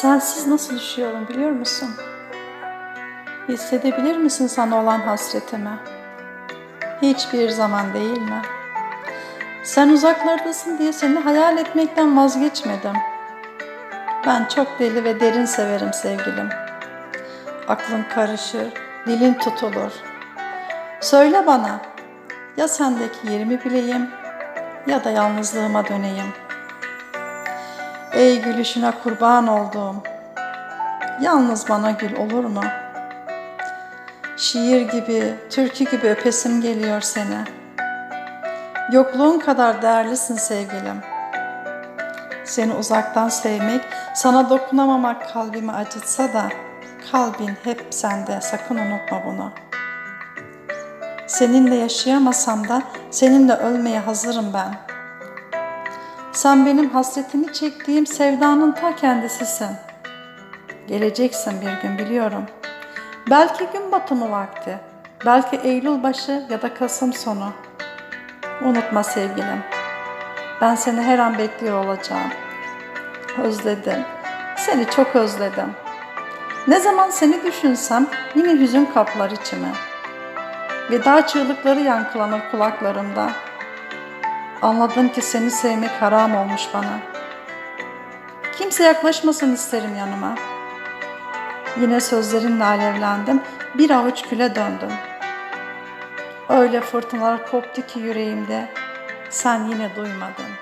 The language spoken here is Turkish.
Sensiz nasıl düşüyorum biliyor musun? Hissedebilir misin sana olan hasretimi? Hiçbir zaman değil mi? Sen uzaklardasın diye seni hayal etmekten vazgeçmedim. Ben çok deli ve derin severim sevgilim. Aklın karışır, dilin tutulur. Söyle bana, ya sendeki yerimi bileyim ya da yalnızlığıma döneyim. Ey gülüşüne kurban olduğum, yalnız bana gül olur mu? Şiir gibi, türkü gibi öpesim geliyor seni. Yokluğun kadar değerlisin sevgilim. Seni uzaktan sevmek, sana dokunamamak kalbimi acıtsa da kalbin hep sende, sakın unutma bunu. Seninle yaşayamasam da seninle ölmeye hazırım ben. Sen benim hasretini çektiğim sevdanın ta kendisisin. Geleceksin bir gün biliyorum. Belki gün batımı vakti, belki Eylül başı ya da Kasım sonu. Unutma sevgilim. Ben seni her an bekliyor olacağım. Özledim. Seni çok özledim. Ne zaman seni düşünsem yine hüzün kaplar içimi. Veda çığlıkları yankılanır kulaklarımda. Anladım ki seni sevmek haram olmuş bana. Kimse yaklaşmasın isterim yanıma. Yine sözlerinle alevlendim, bir avuç küle döndüm. Öyle fırtınalar koptu ki yüreğimde, sen yine duymadın.